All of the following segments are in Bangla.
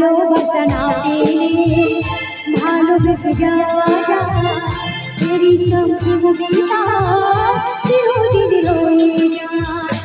ভালোবাসা না পেলে ভালোবেসে যাওয়া তেরি চোখে মুখে চিরদিন রয়ে যায়।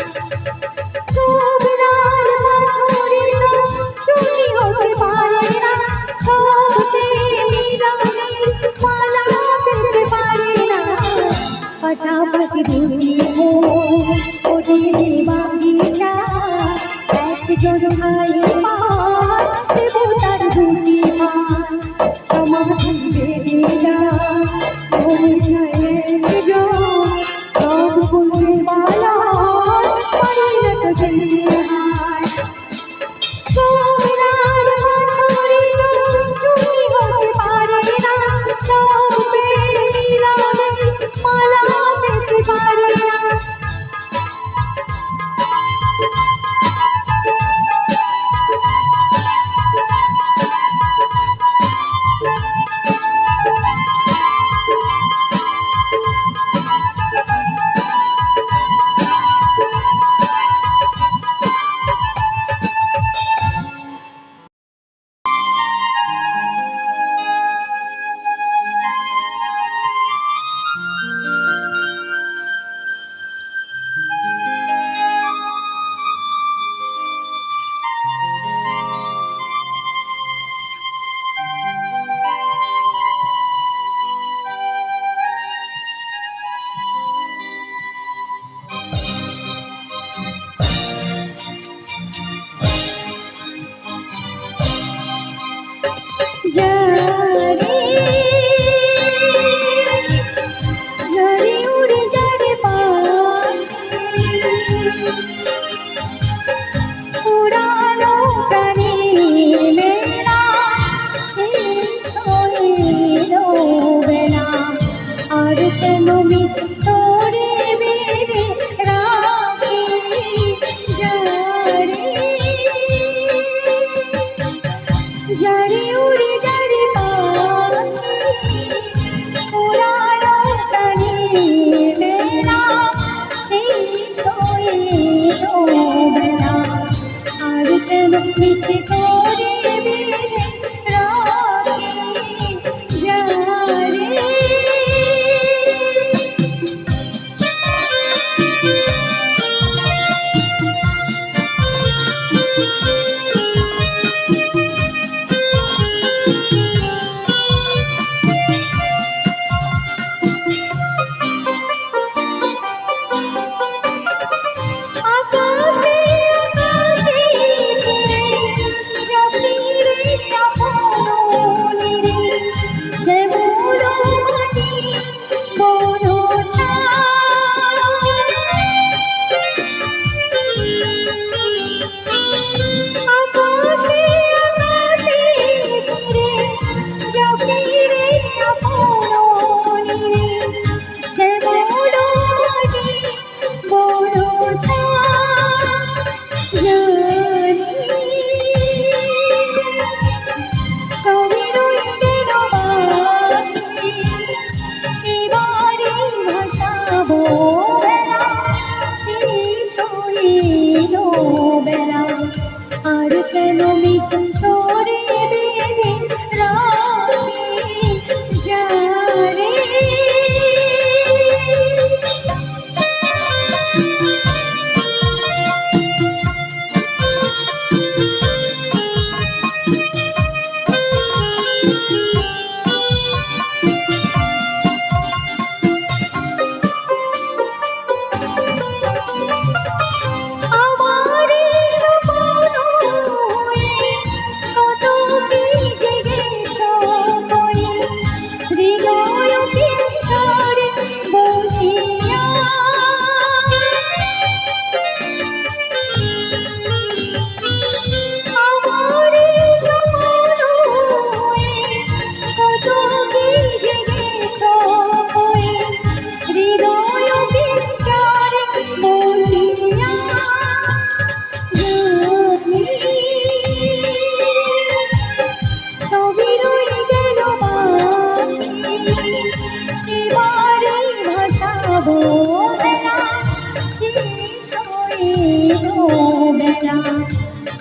ശോഭന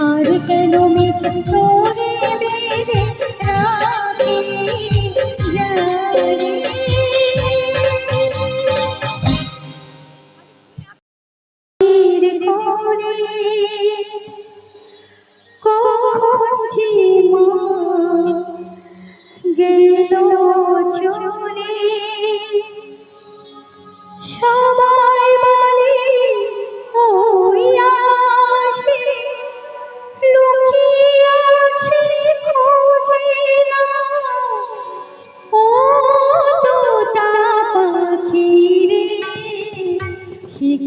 ആടുകളും ചോരേ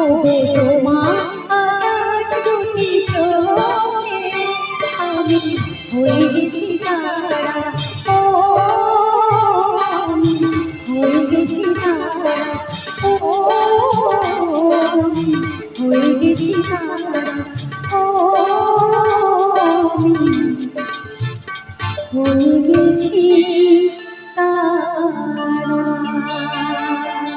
Oh.